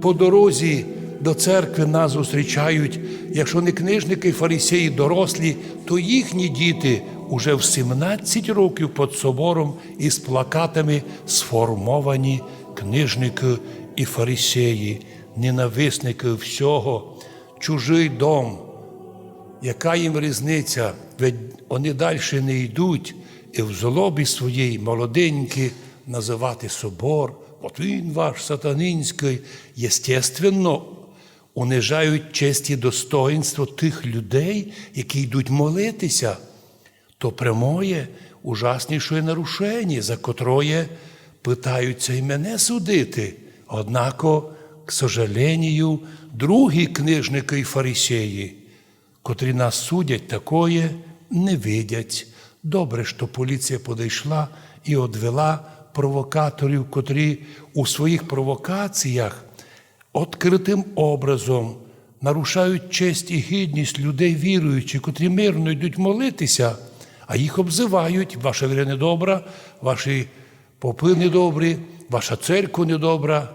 По дорозі до церкви нас зустрічають, якщо не книжники, фарисеї дорослі, то їхні діти уже в 17 років під собором із плакатами сформовані книжники і фарисеї, ненависники всього, чужий дом. Яка їм різниця? Ведь вони далі не йдуть і в злобі своїй молоденькі називати собор, от він ваш сатанинський, єстественно, унижають честь і достоинство тих людей, які йдуть молитися, то прямое ужасніше нарушення, за котроє питаються і мене судити. Однако, к сожалению, другі книжники і фарисеї, котрі нас судять, такое не видять. Добре, що поліція подійшла і одвела провокаторів, котрі у своїх провокаціях відкритим образом нарушають честь і гідність людей віруючих, котрі мирно йдуть молитися, а їх обзивають, ваша віра недобра, ваші попи недобрі, ваша церква недобра.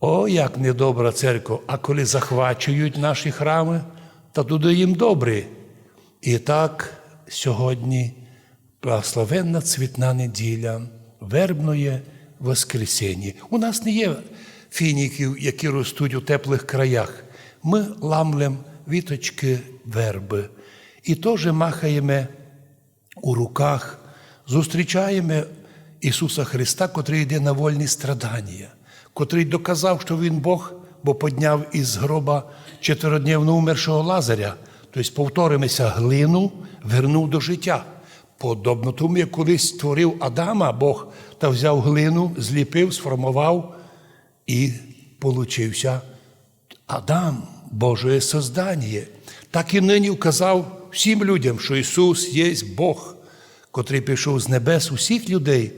О, як недобра церква, а коли захвачують наші храми, та туди їм добре. І так сьогодні благословенна цвітна неділя, вербноє Воскресіння. У нас не є фініків, які ростуть у теплих краях. Ми ламлем віточки верби і теж махаємо у руках, зустрічаємо Ісуса Христа, котрий йде на вольні страдання, котрий доказав, що Він Бог, бо подняв із гроба чотиридневно умершого Лазаря, тобто повторимося глину, вернув до життя. Подобно тому, як колись створив Адама, Бог та взяв глину, зліпив, сформував і получився Адам, Боже создання. Так і нині вказав всім людям, що Ісус є Бог, котрий пішов з небес усіх людей,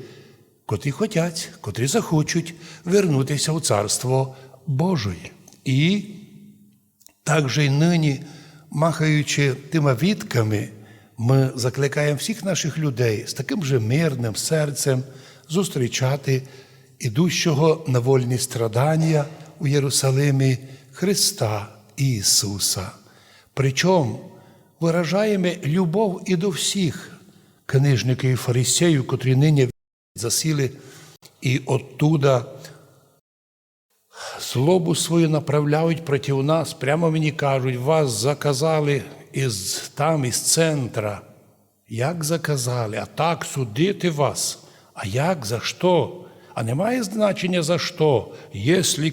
котрі хотять, котрі захочуть вернутися у Царство Божоє. І також і нині, махаючи тими вітками, ми закликаємо всіх наших людей з таким же мирним серцем зустрічати ідущого на вольні страдання у Єрусалимі Христа Ісуса. Причому виражаємо любов і до всіх книжників і фарисеїв, котрі нині засіли і оттуда злобу свою направляють проти нас. Прямо мені кажуть, вас заказали із там, із центра. Як заказали? А так судити вас. А як за що? А немає значення за що? Якщо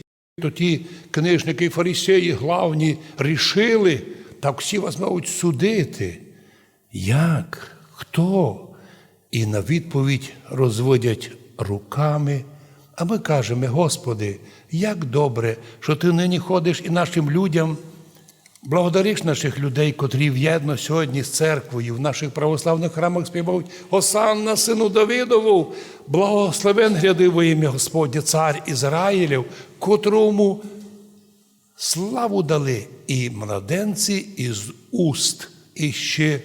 ті книжники і фарисеї главні рішили, так всі вас мають судити. Як? Хто? І на відповідь розводять руками. А ми кажемо, Господи, як добре, що Ти нині ходиш і нашим людям, благодариш наших людей, котрі в'єдно сьогодні з церквою, в наших православних храмах співають Осанна, сину Давидову, благословен гряди во ім'я Господня, цар Ізраїлів, котрому славу дали і младенці із уст, і ще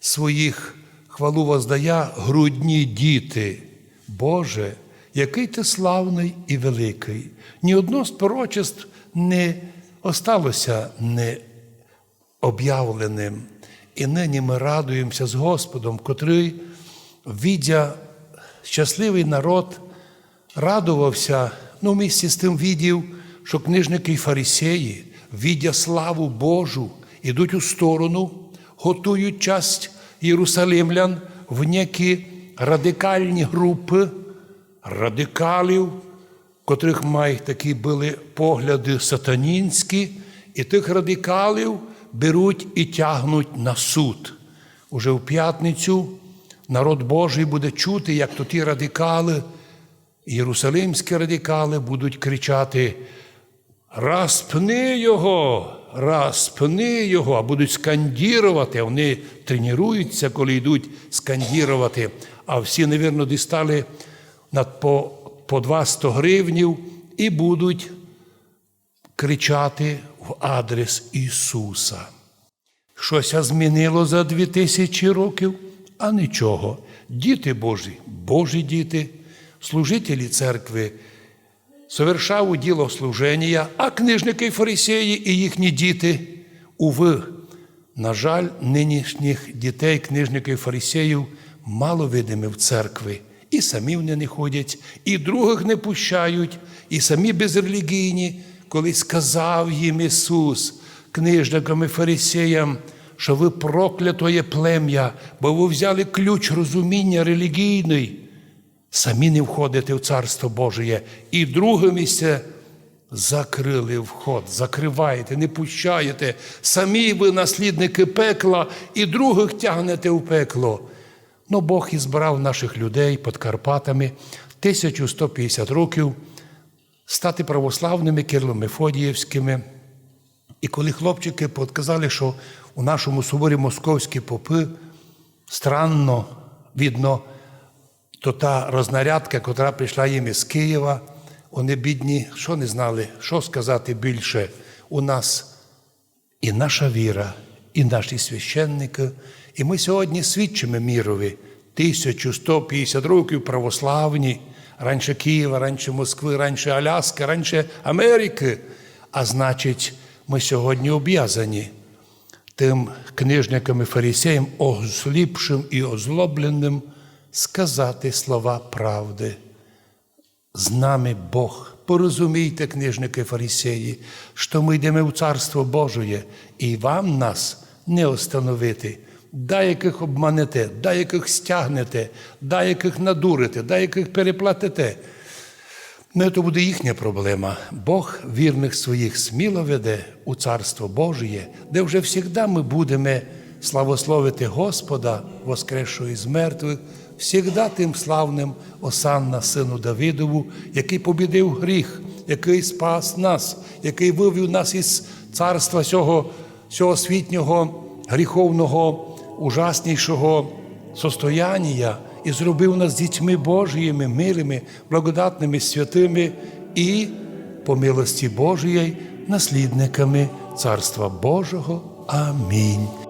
своїх хвалу воздая грудні діти. Боже, який ти славний і великий. Ні одно з пророчеств не осталося не об'явленим. І нині ми радуємося з Господом, котрий, віддя щасливий народ, радувався, ну, в місті з тим віддів, що книжники і фарисеї, віддя славу Божу, ідуть у сторону, готують часть єрусалимлян в некі радикальні групи радикалів, котрих мають такі були погляди сатанінські, і тих радикалів беруть і тягнуть на суд. Уже в п'ятницю народ Божий буде чути, як то ті радикали, єрусалимські радикали будуть кричати: Распни його, распни його, а будуть скандірувати, вони тренуються, коли йдуть скандірувати, а всі, невірно, дістали над по, по 200 гривнів і будуть кричати в адрес Ісуса. Щось змінило за дві тисячі років, а нічого. Діти Божі, Божі діти, служителі церкви совершав діло служення, а книжники фарисеї і їхні діти, уви, на жаль, нинішніх дітей, книжників фарисеїв мало видими в церкві. І самі вони не ходять, і других не пущають, і самі безрелігійні, коли сказав їм Ісус, книжникам і фарисеям, що ви проклятоє плем'я, бо ви взяли ключ розуміння релігійний, самі не входите в Царство Божє. І друге місце закрили вход, закриваєте, не пущаєте. Самі ви наслідники пекла і других тягнете в пекло. Ну, Бог і збирав наших людей під Карпатами 1150 років стати православними Кирло-Мефодіївськими. І коли хлопчики подказали, що у нашому соборі московські попи странно видно, то та рознарядка, котра прийшла їм із Києва, вони бідні, що не знали, що сказати більше у нас і наша віра, і наші священники. І ми сьогодні свідчимо мірові 1150 років православні, раніше Києва, раніше Москви, раніше Аляски, раніше Америки. А значить, ми сьогодні об'язані тим книжникам і фарисеям, осліпшим і озлобленим, сказати слова правди. З нами Бог. Порозумійте, книжники фарисеї, що ми йдемо в Царство Божє, і вам нас не остановити. Деяких обманете, деяких стягнете, деяких надурите, деяких переплатите. Не то буде їхня проблема. Бог вірних своїх сміло веде у Царство Божє, де вже завжди ми будемо славословити Господа, воскресшого із мертвих, всігда тим славним Осанна, сину Давидову, який побідив гріх, який спас нас, який вивів нас із царства цього, цього світнього, гріховного, ужаснішого состояння і зробив нас дітьми Божіми, милими, благодатними, святими і, по милості Божої, наслідниками Царства Божого. Амінь.